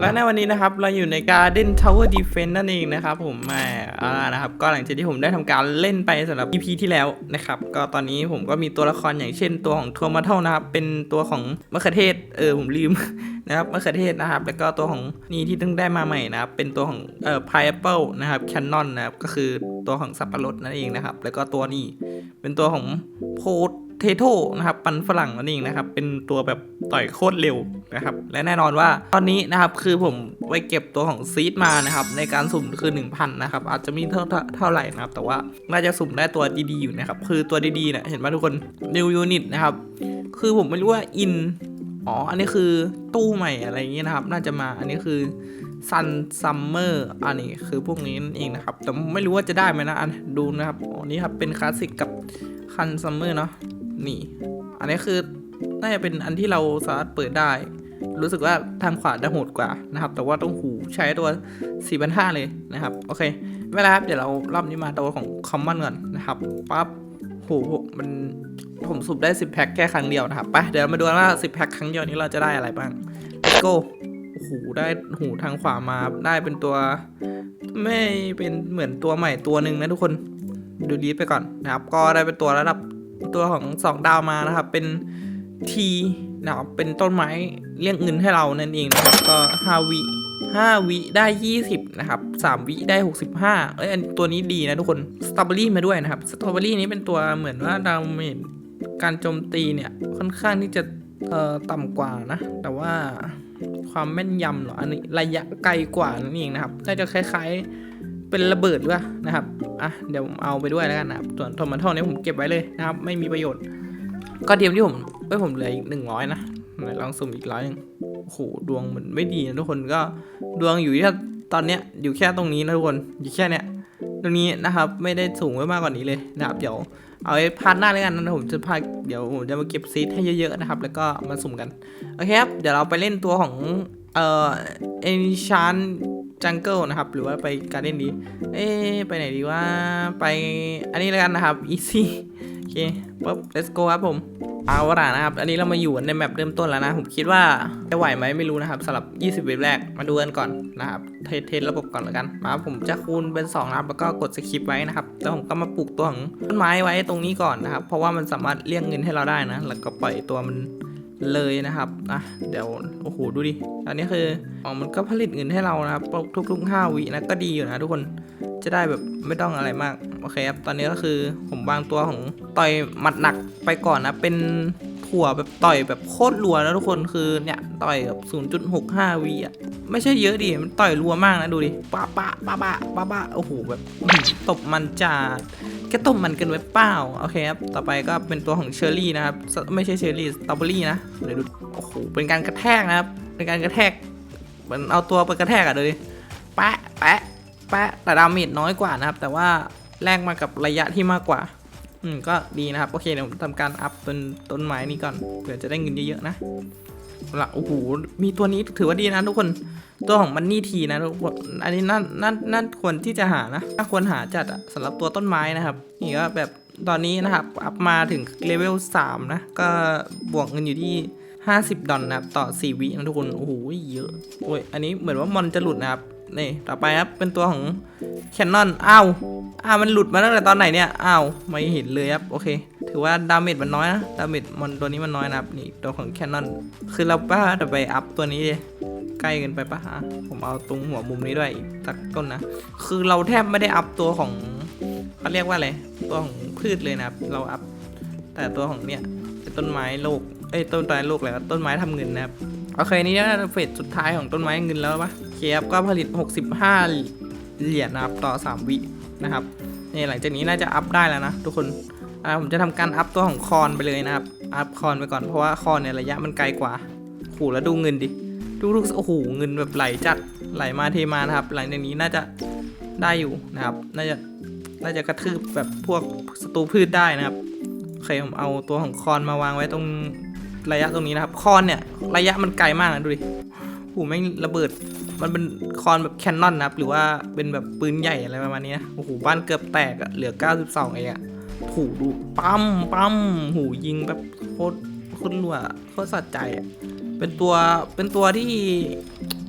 และในวันนี้นะครับเราอยู่ใน Garden Tower Defense นั่นเองนะครับผมมาอ่านะครับก็หลังจากที่ผมได้ทำการเล่นไปสำหรับ EP ที่แล้วนะครับก็ตอนนี้ผมก็มีตัวละครอย่างเช่นตัวของทัวร์มาเทลนะครับเป็นตัวของมะเขือเทศเออผมลืมนะครับมะเขือเทศนะครับ แล้วก็ตัวของนี่ที่เพิ่งได้มาใหม่นะครับเป็นตัวของเอ่อ pineapple นะครับแคนนอนนะครับก็คือตัวของสับปะรดนั่นเองนะครับแล้วก็ตัวนี้เป็นตัวของโพ เทโตนะครับปันฝรั่งนั่นเองนะครับ เป็นตัวแบบต่อยโคตรเร็วนะครับ และแน่นอนว่าตอนนี้นะครับคือผมไปเก็บตัวของซีดมานะครับ ในการสุ่มคือ 1,000 นะครับ อาจจะมีเท่าเท่าเท่าไหร่นะครับ แต่ว่าน่าจะสุ่มได้ตัวดีๆอยู่นะครับ คือตัวดีๆเนี่ยเห็นไหมทุกคน new unit นะครับ คือผมไม่รู้ว่าอินอ๋อ อันนี้คือตู้ใหม่อะไรอย่างเงี้ยนะครับ น่าจะมา อันนี้คือ Sun Summer อันนี้คือพวกนี้นั่นเองนะครับ แต่ไม่รู้ว่าจะได้ไหมนะ อันดูนะครับ อ๋อ นี่ครับ เป็นคลาสสิกกับ Sun Summer เนาะ นี่ อันนี้คือน่าจะเป็นอันที่เราสามารถเปิดได้ รู้สึกว่าทางขวาจะโหดกว่านะครับ แต่ว่าต้องหูใช้ตัว4,500เลยนะครับ โอเค ไม่เป็นไรครับ เดี๋ยวเรารอบนี้มาตัวของ Common ก่อนนะครับปั๊บโหมันผมสูบได้ 10 แพ็คแค่ครั้งเดียวนะครับ ไป เดี๋ยวมาดูว่า 10 แพ็คครั้งเดียวนี้เราจะได้อะไรบ้าง let's go โอ้โห ได้หูทางขวามา ได้เป็นตัว ไม่เป็นเหมือนตัวใหม่ตัวหนึ่งนะทุกคน ดูดีไปก่อนนะครับ ก็ได้เป็นตัวระดับ ตัวของ2ดาวมานะครับ เป็น T นะครับเป็นต้นไม้เรียกเงินให้เรานั่นเองนะครับ ก็5วิ5วิได้20นะครับ3วิได้65เอ้ยอันตัวนี้ดีนะทุกคนสตรอเบอรี่มาด้วยนะครับสตรอเบอรี่นี้เป็นตัวเหมือนว่าดาเมจการโจมตีเนี่ยค่อนข้างที่จะเอ่อต่ำกว่านะ แต่ว่าความแม่นยำเหรออันนี้ระยะไกลกว่านั่นเองนะครับน่าจะคล้ายๆ เป็นระเบิดด้วยนะครับ อะ เดี๋ยวเอาไปด้วยแล้วกันนะครับ ส่วนโทมันทอนี้ผมเก็บไว้เลยนะครับ ไม่มีประโยชน์ ก็เดียวที่ผมไว้ผมเหลืออีกหนึ่งร้อยนะไหนลองสุ่มอีกร้อยหนึงโอ้โห ดวงมันไม่ดีนะทุกคน ก็ดวงอยู่ที่ตอนเนี้ยอยู่แค่ตรงนี้นะทุกคน อยู่แค่เนี้ย ตรงนี้นะครับ ไม่ได้สูงไว้มากกว่านี้เลยนะครับ เดี๋ยวเอาไว้พาร์ทหน้าแล้วกันนะผมจะพาเดี๋ยวผมจะมาเก็บซีดให้เยอะๆนะครับ แล้วก็มาสุ่มกัน โอเคครับ เดี๋ยวเราไปเล่นตัวของเอ่อเอนชาน จังเกิลนะครับ หรือว่าไปการเล่นดี เอ๊ไปไหนดีว่าไปอันนี้แล้วกันนะครับ easy โอเคปุ๊บ let's go ครับผมเอาละนะครับ อันนี้เรามาอยู่ในแมปเริ่มต้นแล้วนะ ผมคิดว่าจะไหวไหมไม่รู้นะครับสำหรับ 20 เว็บแรก มาดูกันก่อนนะครับ เทสเทสระบบก่อนแล้วกัน มาผมจะคูณเป็น 2 นะครับ แล้วก็กดสคริปไว้นะครับ แล้วผมก็มาปลูกตัวของต้นไม้ไว้ตรงนี้ก่อนนะครับ เพราะว่ามันสามารถเรียกเงินให้เราได้นะ แล้วก็ปล่อยตัวมัน เลยนะครับอะเดี๋ยวโอ้โหดูดิอันนี้คืออ๋อมันก็ผลิตเงินให้เรานะครับทุกๆ5วินะก็ดีอยู่นะทุกคนจะได้แบบไม่ต้องอะไรมากโอเคครับตอนนี้ก็คือผมวางตัวของต่อยหมัดหนักไปก่อนนะเป็นถั่วแบบต่อยแบบโคตรรัวนะทุกคนคือเนี่ยต่อยแบบ0.65วิอะไม่ใช่เยอะดิมันต่อยรัวมากนะดูดิปะปะปะปะปะปะโอ้โหแบบตบมันจัด แค่ตบมันเกันไว้เปล่าโอเคครับต่อไปก็เป็นตัวของเชอร์รี่นะครับไม่ใช่เชอร์รี่สตรอเบอรี่นะเดี๋ยวดูโอ้โหเป็นการกระแทกนะครับเป็นการกระแทกเหมือนเอาตัวไปกระแทกอะดูดิแปะแปะแปะแต่ดาเมจน้อยกว่านะครับ แต่ว่าแลกมากับระยะที่มากกว่า อืมก็ดีนะครับโอเคเดี๋ยวผมทำการอัพต้นต้นไม้นี้ก่อนเผื่อจะได้เงินเยอะๆนะละโอ้โหมีตัวนี้ถือว่าดีนะทุกคน ตัวของมันนี่ทีนะทุกคนอันนี้น่าน่าน่าควรที่จะหานะน่าควรหาจัดอะสำหรับตัวต้นไม้นะครับนี่ก็แบบตอนนี้นะครับ อัพมาถึงเลเวล3นะ ก็บวกเงินอยู่ที่ 50 ดอลนะครับ ต่อ 4 วินะทุกคน โอ้โห เยอะ โอ้ย อันนี้เหมือนว่ามอนจะหลุดนะครับ นี่ ต่อไปครับ เป็นตัวของแคนนอนอ้าว อ้าว มันหลุดมาตั้งแต่ตอนไหนเนี่ย อ้าว ไม่เห็นเลยครับ โอเค ถือว่าดาเมจมันน้อยนะ ดาเมจมอนตัวนี้มันน้อยนะครับ นี่ ตัวของแคนนอน คือเราป้าจะไปอัพตัวนี้ดิ ใกล้กันไปปะฮะผมเอาตรงหัวมุมนี้ด้วยอีกสักต้นนะ คือเราแทบไม่ได้อัพตัวของเขาเรียกว่าอะไรตัวของพืชเลยนะครับ เราอัพแต่ตัวของเนี่ยต้นไม้โลกเอ้ยต้นไม้โลกอะไรวะต้นไม้ทำเงินนะครับโอเคนี่น่าจะเฟสสุดท้ายของต้นไม้เงินแล้วปะเคครับก็ผลิต 65 เหรียญนะครับต่อ 3 วินะครับนี่หลังจากนี้น่าจะอัพได้แล้วนะทุกคนอ่าผมจะทำการอัพตัวของคอนไปเลยนะครับอัพคอนไปก่อนเพราะว่าคอนเนี่ยระยะมันไกลกว่าโหแล้วดูเงินดิ ดูดูโอ้โหเงินแบบไหลจัดไหลมาเทมานะครับ หลังจากนี้น่าจะได้อยู่นะครับ น่าจะน่าจะกระทืบแบบพวกศัตรูพืชได้นะครับโอเคผมเอาตัวของคอนมาวางไว้ตรงระยะตรงนี้นะครับ คอนเนี่ยระยะมันไกลมากนะดูดิโอ้โหแม่งระเบิดมันเป็นคอนแบบแคนนอนนะครับ หรือว่าเป็นแบบปืนใหญ่อะไรประมาณนี้นะโอ้โหบ้านเกือบแตกอะเหลือ 92เองอะถูดูปั๊มปั๊มหูยิงแบบโคตรโคตรรัวโคตรสะใจอะ เป็นตัวเป็นตัวที่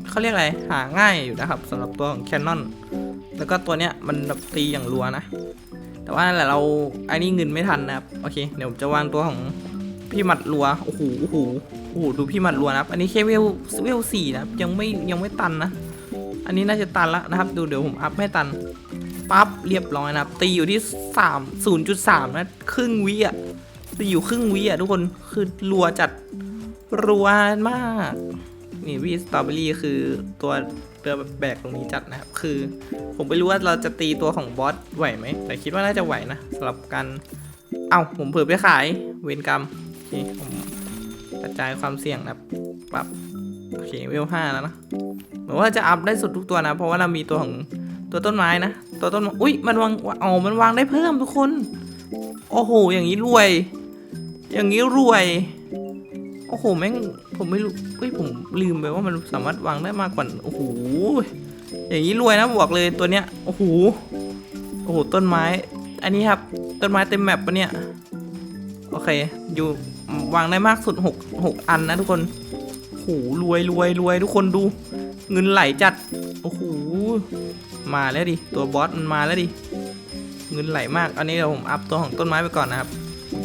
เขาเรียกอะไรหาง่ายอยู่นะครับสำหรับตัวของแคนนอนแล้วก็ตัวเนี้ยมันแบบตีอย่างรัวนะ แต่ว่าแหละเราไอ้นี่เงินไม่ทันนะครับโอเคเดี๋ยวผมจะวางตัวของพี่หมัดรัวโอ้โหโอ้โหโอ้โหดูพี่หมัดรัวนะครับ อันนี้แค่เวลเวลสี่นะครับยังไม่ยังไม่ตันนะ อันนี้น่าจะตันแล้วนะครับ ดูเดี๋ยวผมอัพให้ตันปั๊บเรียบร้อยนะครับ ตีอยู่ที่สามศูนย์จุดสามนะครึ่งวิอะตีอยู่ครึ่งวิอะทุกคนคือรัวจัด รัวมาก นี่วีสตรอเบอรี่คือตัวเรือแบกตรงนี้จัดนะครับ คือ ผมไม่รู้ว่าเราจะตีตัวของบอสไหวไหม แต่คิดว่าน่าจะไหวนะสำหรับการเอ้าผมเผื่อไปขาย เวรกรรมโอเคผมกระจายความเสี่ยงนะครับปรับโอเคเวลห้าแล้วนะเหมือนว่าจะอัพได้สุดทุกตัวนะ เพราะว่าเรามีตัวของตัวต้นไม้นะ ตัวต้นอุ้ยมันวางอ๋อมันวางได้เพิ่มทุกคน โอ้โห อย่างนี้รวย อย่างนี้รวย โอ้โหแม่งผมไม่รู้เฮ้ยผมลืมไปว่ามันสามารถวางได้มากกว่าโอ้โหอย่างนี้รวยนะบอกเลยตัวเนี้ยโอ้โหโอ้โหต้นไม้ อันนี้ครับต้นไม้เต็มแมปปะเนี่ยโอเค อยู่วางได้มากสุดหกหกอันนะทุกคนโอ้โหรวยรวยรวยทุกคนดู เงินไหลจัดโอ้โหมาแล้วดิตัวบอสมันมาแล้วดิเงินไหลมาก อันนี้เดี๋ยวผมอัพตัวของต้นไม้ไปก่อนนะครับ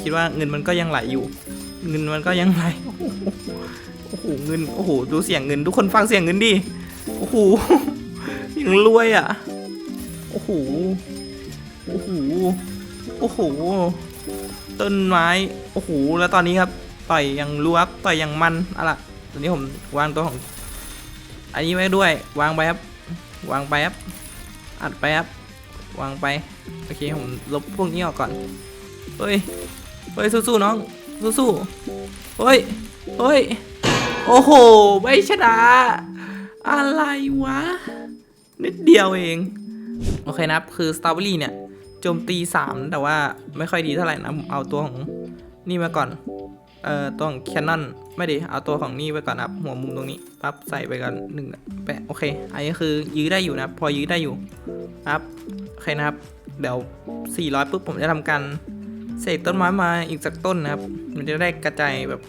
คิดว่าเงินมันก็ยังไหลอยู่ เงินมันก็ยังไหลโอ้โหเงินโอ้โหดูเสียงเงินทุกคนฟังเสียงเงินดิโอ้โหยังรวยอะโอ้โหโอ้โหโอ้โหต้นไม้โอ้โหแล้วตอนนี้ครับต่อยอย่างรัวต่อยอย่างมันอะไรตอนนี้ผมวางตัวของ อันนี้ไว้ด้วย วางไปครับ วางไปครับอัดไปครับ วางไป โอเค ผมลบพวกนี้ออกก่อน เฮ้ย เฮ้ย สู้ๆน้อง สู้ๆเฮ้ยเฮ้ย โอ้โห ไม่ชนะ อะไรวะ นิดเดียวเอง โอเคนะครับ คือสตรอเบอรี่เนี่ยโจมตี 3 แต่ว่าไม่ค่อยดีเท่าไหร่นะผมเอาตัวของนี่มาก่อน เอ่อ ตัวของแคนนอนไม่ดีเอาตัวของนี่ไปก่อนนะครับ หัวมุมตรงนี้ปั๊บใส่ไปก่อนหนึ่งแปะโอเค อันนี้คือยื้อได้อยู่นะพอยื้อได้อยู่ครับโอเคนะครับ เดี๋ยว 400ปุ๊บผมจะทำการ เสกต้นไม้มาอีกสักต้นนะครับ มันจะได้กระจายแบบ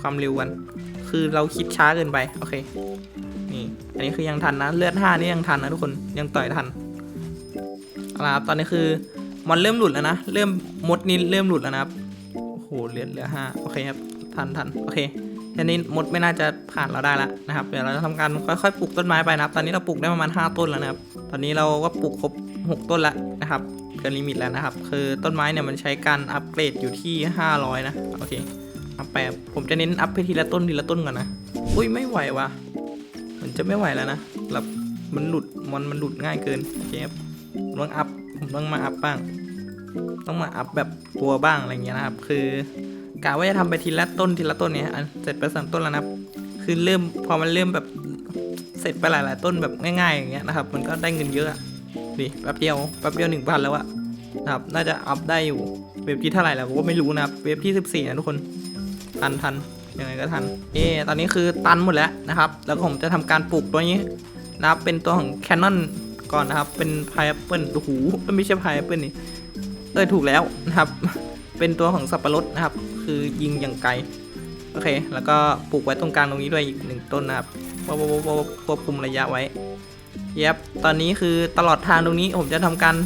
ความเร็วกัน คือเราคิดช้าเกินไป โอเค นี่ อันนี้คือยังทันนะ เลือดห้านี่ยังทันนะทุกคน ยังต่อยทันเอาละครับ ตอนนี้คือมันเริ่มหลุดแล้วนะ เริ่มมดนี้เริ่มหลุดแล้วนะครับ โอ้โห เลือเหลือห้าโอเคครับ ทันทันโอเคทีนี้มดไม่น่าจะผ่านเราได้แล้วนะครับ เดี๋ยวเราจะทำการค่อยๆปลูกต้นไม้ไปนะครับ ตอนนี้เราปลูกได้ประมาณ5ต้นแล้วนะครับ ตอนนี้เราก็ปลูกครบ6ต้นแล้วนะครับ กินลิมิตแล้วนะครับ คือต้นไม้เนี่ยมันใช้การอัปเกรดอยู่ที่ 500 นะ โอเคอัพไปบผมจะเน้นอัพไปทีละต้นทีละต้นก่อนนะ อุ้ยไม่ไหวว่ะเหมือนจะไม่ไหวแล้วนะแบบมันหลุดมันมันหลุดง่ายเกินโอเคครับต้องอัพผมต้องมาอัพบ้าง ต้องมาอัพแบบตัวบ้างอะไรเงี้ยนะครับ คือกะว่าจะทำไปทีละต้นทีละต้นเนี่ยอันเสร็จไปสามต้นแล้วนะครับ คือเริ่มพอมันเริ่มแบบเสร็จไปหลาย ๆ ต้นแบบง่าย ๆ อย่างเงี้ยนะครับ มันก็ได้เงินเยอะ อะดิแป๊บเดียวแป๊บเดียวหนึ่งพันแล้วอะนะครับ น่าจะอัพได้อยู่ เว็บที่เท่าไหร่แล้วผมก็ไม่รู้นะครับ เว็บที่สิบสี่นะทุกคน ทันทันยังไงก็ทัน เอตอนนี้คือตันหมดแล้วนะครับ แล้วก็ผมจะทำการปลูกตัวนี้นะครับ เป็นตัวของแคนนอนก่อนนะครับ เป็นพายแอปเปิลโอ้โหไม่ใช่พายแอปเปิลนี่ เออถูกแล้วนะครับ เป็นตัวของสับปะรดนะครับ คือยิงอย่างไกล โอเค แล้วก็ปลูกไว้ตรงกลางตรงนี้ด้วยอีกหนึ่งต้นนะครับควบควบควบควบคุมระยะไว้ เย็บตอนนี้คือตลอดทางตรงนี้ผมจะทำการ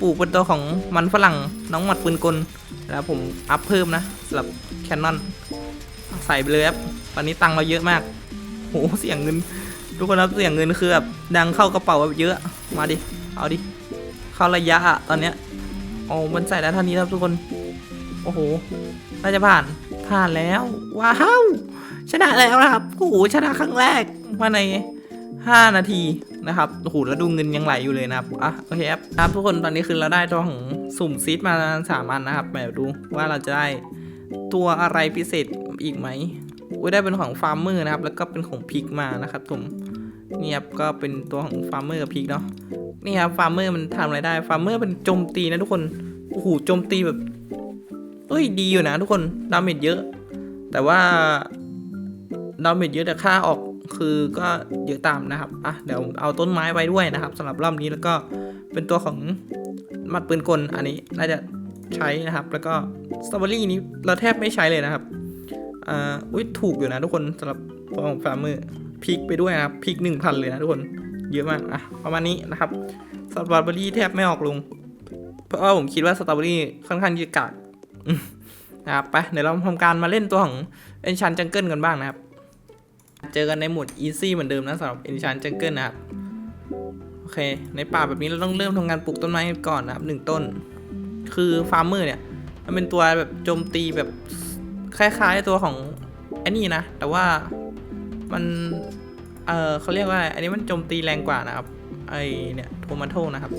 ปลูกเป็นตัวของมันฝรั่งน้องหมัดปืนกล แล้วผมอัพเพิ่มนะสำหรับแคนนอนใส่ไปเลยครับตอนนี้ตังเราเยอะมากโหเสียงเงิน ทุกคนครับเสียงเงินคือแบบดังเข้ากระเป๋าแบบเยอะมาดิเอาดิเข้าระยะอะตอนเนี้ยโอ้มันใส่แล้วเท่านี้ครับทุกคนโอ้โหน่าจะผ่านผ่านแล้วว้าวชนะแล้วนะครับโอ้โหชนะครั้งแรกมาใน 5 นาที นะครับโอ้โหแล้วดูเงินยังไหลอยู่เลยนะครับอะโอเคครับครับทุกคนตอนนี้คือเราได้ตัวของสุ่มซีดมาสามอันนะครับแบบดูว่าเราจะได้ตัวอะไรพิเศษอีกไหมอุ้ยได้เป็นของฟาร์มเมอร์นะครับ แล้วก็เป็นของพิกมานะครับผมนี่ครับก็เป็นตัวของฟาร์มเมอร์กับพิกเนาะนี่ครับฟาร์มเมอร์มันทำอะไรได้ฟาร์มเมอร์เป็นโจมตีนะทุกคนโอ้โหโจมตีแบบเอ้ยดีอยู่นะทุกคนดาเมจเยอะ แต่ว่าดาเมจเยอะแต่ค่าออก คือก็เยอะตามนะครับอะเดี๋ยวเอาต้นไม้ไว้ด้วยนะครับสำหรับรอบนี้แล้วก็เป็นตัวของมัดปืนกลอันนี้น่าจะใช้นะครับ แล้วก็สตรอเบอรี่นี้เราแทบไม่ใช้เลยนะครับอ่าอุ้ยถูกอยู่นะทุกคนสำหรับของฟามเมอร์พริกไปด้วยนะครับพริกหนึ่งพันเลยนะทุกคนเยอะมากอะประมาณนี้นะครับสตรอเบอรี่แทบไม่ออกลง เพราะว่าผมคิดว่าสตรอเบอรี่ค่อนข้างจะกากอืมนะครับไปเดี๋ยวเราทำการมาเล่นตัวของเอนชันจังเกิลกันบ้างนะครับ เจอกันในโหมด easy เหมือนเดิมนะสำหรับ enchant jungle นะครับ โอเค ในป่าแบบนี้เราต้องเริ่มทำงานปลูกต้นไม้กันก่อนนะครับหนึ่งต้น คือฟาร์มเมอร์เนี่ย มันเป็นตัวแบบโจมตีแบบคล้ายๆตัวของไอ้นี่นะ แต่ว่ามัน เออเขาเรียกว่าอะไร อันนี้มันโจมตีแรงกว่านะครับ ไอเนี่ยโทมาโตนะครับ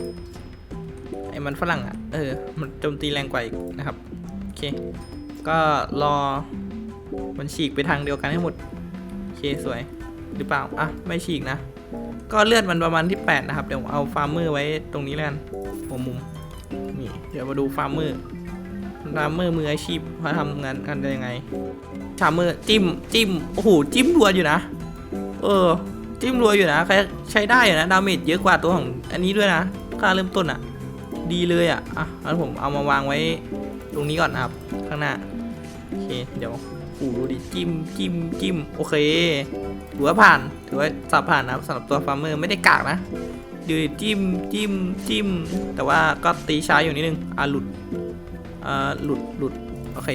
ไอมันฝรั่งอะ เออ มันโจมตีแรงกว่าอีกนะครับ โอเค ก็รอมันฉีกไปทางเดียวกันให้หมด เคสวย หรือเปล่า อะ ไม่ฉีกนะ ก็เลือดมันประมาณที่ 8 นะครับ เดี๋ยวเอาฟาร์มเมอร์ไว้ตรงนี้แล้วกันหัวมุม นี่ เดี๋ยวมาดูฟาร์มเมอร์ฟาร์มเมอร์มืออาชีพเขาทำงานกันยังไงฟาร์มเมอร์จิ้มจิ้ม โอ้โห จิ้มรัวอยู่นะ เออ จิ้มรัวอยู่นะ ใช้ได้อยู่นะ ดาเมจเยอะกว่าตัวของอันนี้ด้วยนะ ค่าเริ่มต้นอะ ดีเลยอะ อะงั้นผมเอามาวางไว้ตรงนี้ก่อนนะครับ ข้างหน้า โอเค เดี๋ยว หดูดิจิ้มจิ้มจิ้มโอเค ถือว่าผ่าน ถือว่าสอบผ่านนะสำหรับตัวฟาร์มเมอร์ไม่ได้กากนะ ดูดิจิ้มจิ้มจิ้ม แต่ว่าก็ตีช้าอยู่นิดนึง อะหลุด อ่าหลุดหลุดโอเค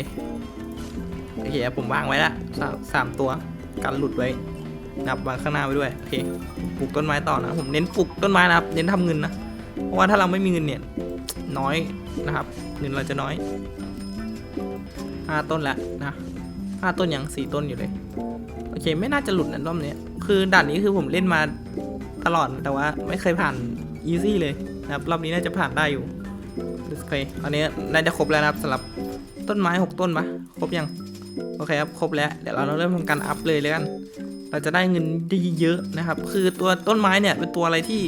โอเคผมวางไว้ละสามสามตัวกันหลุดไว้นับวางข้างหน้าไว้ด้วย โอเค ปลูกต้นไม้ต่อนะ ผมเน้นปลูกต้นไม้นะครับ เน้นทำเงินนะ เพราะว่าถ้าเราไม่มีเงินเนี่ย น้อยนะครับ เงินเราจะน้อยห้าต้นละนะ ห้าต้นยังสี่ต้นอยู่เลย โอเค ไม่น่าจะหลุดนะรอบเนี้ยคือด่านนี้คือผมเล่นมาตลอดแต่ว่าไม่เคยผ่านอีซี่เลยนะครับรอบนี้น่าจะผ่านได้อยู่โอเคตอนนี้น่าจะครบแล้วนะครับสำหรับต้นไม้หกต้นปะครบยัง โอเคครับ ครบแล้ว เดี๋ยวเราเริ่มทำการอัพเลยเลยกัน เราจะได้เงินได้เยอะนะครับ คือตัวต้นไม้เนี่ยเป็นตัวอะไรที่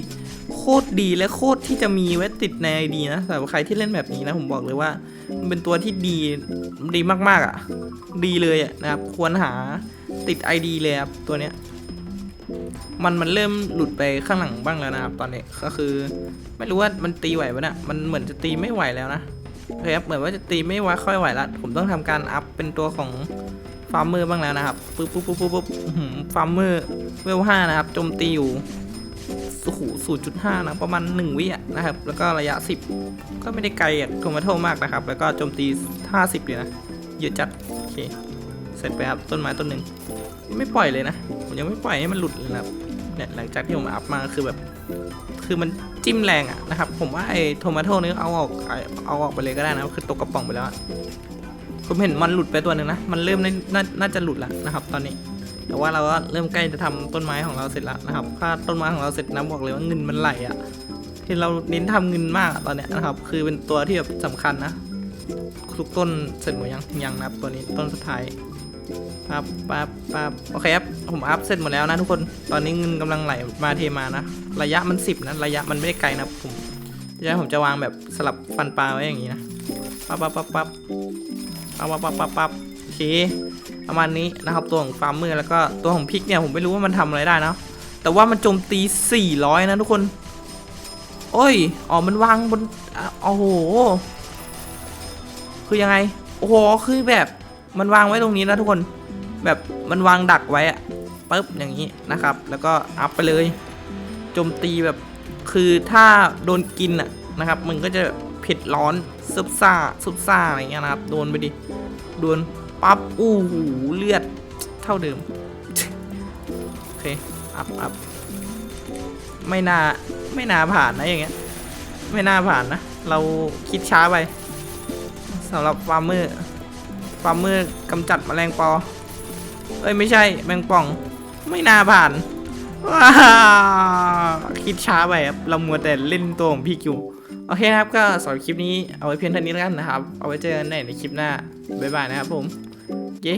โคตรดีและโคตรที่จะมีไว้ติดในไอดีนะสำหรับใครที่เล่นแบบนี้นะผมบอกเลยว่า มันเป็นตัวที่ดีดีมากๆอะ ดีเลยอะนะครับ ควรหาติด ID เลยครับตัวเนี้ยมันมันเริ่มหลุดไปข้างหลังบ้างแล้วนะครับ ตอนนี้ก็คือ ไม่รู้ว่ามันตีไหวปะเนี่ยมันเหมือนจะตีไม่ไหวแล้วนะโอเคครับเหมือนว่าจะตีไม่ไหวค่อยไหวละผมต้องทำการอัพเป็นตัวของ ฟาร์มเมอร์บ้างแล้วนะครับปุ๊บปุ๊บปุ๊บปุ๊บปุ๊บฟาร์มเมอร์เวลห้านะครับโจมตีอยู่สูศูนย์จุดห้านะประมาณหนึ่งวิอะนะครับ แล้วก็ระยะสิบก็ไม่ได้ไกลอะโทมาโทมากนะครับ แล้วก็โจมตีห้าสิบเลยนะเยอะจัดโอเคเสร็จไปครับต้นไม้ต้นหนึ่งไม่ปล่อยเลยนะผมยังไม่ปล่อยให้มันหลุดเลยนะครับเนี่ยหลังจากที่ผมอัพมาคือแบบ คือมันจิ้มแรงอะนะครับ ผมว่าไอ้โทมาโต้นี้เอาออกเอาออกไปเลยก็ได้นะคือตกกระป๋องไปแล้ว ผมเห็นมันหลุดไปตัวหนึ่งนะ มันเริ่มนาน่าจะหลุดแล้วนะครับ ตอนนี้ แต่ว่าเราก็เริ่มใกล้จะทำต้นไม้ของเราเสร็จแล้วนะครับ ถ้าต้นไม้ของเราเสร็จนะบอกเลยว่าเงินมันไหลอะที่เราเน้นทำเงินมากตอนเนี้ยนะครับ คือเป็นตัวที่แบบสำคัญนะทุกต้นเสร็จหมดยังยังนะครับตัวนี้ต้นสุดท้ายปั๊บปั๊บปั๊บโอเคครับ ผมอัพเสร็จหมดแล้วนะทุกคน ตอนนี้เงินกำลังไหลมาเทมานะ ระยะมันสิบนะ ระยะมันไม่ได้ไกลนะผมระยะผมจะวางแบบสลับฟันปลาไว้อย่างนี้นะ ปั๊บปั๊บปั๊บปั๊บ ปั๊บปั๊บปั๊บปั๊บโอเคประมาณนี้นะครับตัวของฟาร์มเมอร์แล้วก็ตัวของพริกเนี่ยผมไม่รู้ว่ามันทำอะไรได้นะ แต่ว่ามันโจมตี 400 นะทุกคน โอ้ยอ๋อมันวางบนโอ้โหคือยังไงโอ้โหคือแบบมันวางไว้ตรงนี้นะทุกคนแบบมันวางดักไว้อะปึ๊บอย่างนี้นะครับ แล้วก็อัพไปเลยโจมตีแบบคือถ้าโดนกินอะนะครับมันก็จะ ผ็ดร้อนซุบซ่าซุบซ่าอะไรเงี้ยนะครับ โดนไปดิ โดนปั๊บอู้หูเลือดเท่าเดิม โอเค อัพอัพไม่น่า ไม่น่าผ่านนะอย่างเงี้ย ไม่น่าผ่านนะ เราคิดช้าไปสำหรับฟาร์มเมอร์ฟาร์มเมอร์กำจัดแมลงปอ เอ้ย ไม่ใช่แมงป่อง ไม่น่าผ่านว้าคิดช้าไปครับ เรามัวแต่เล่นตัวของพี่กิว โอเคนะครับก็สำหรับคลิปนี้เอาไว้เพียงเท่านี้แล้วกันนะครับ เอาไว้เจอกันในคลิปหน้าบ๊ายบายนะครับผมเย้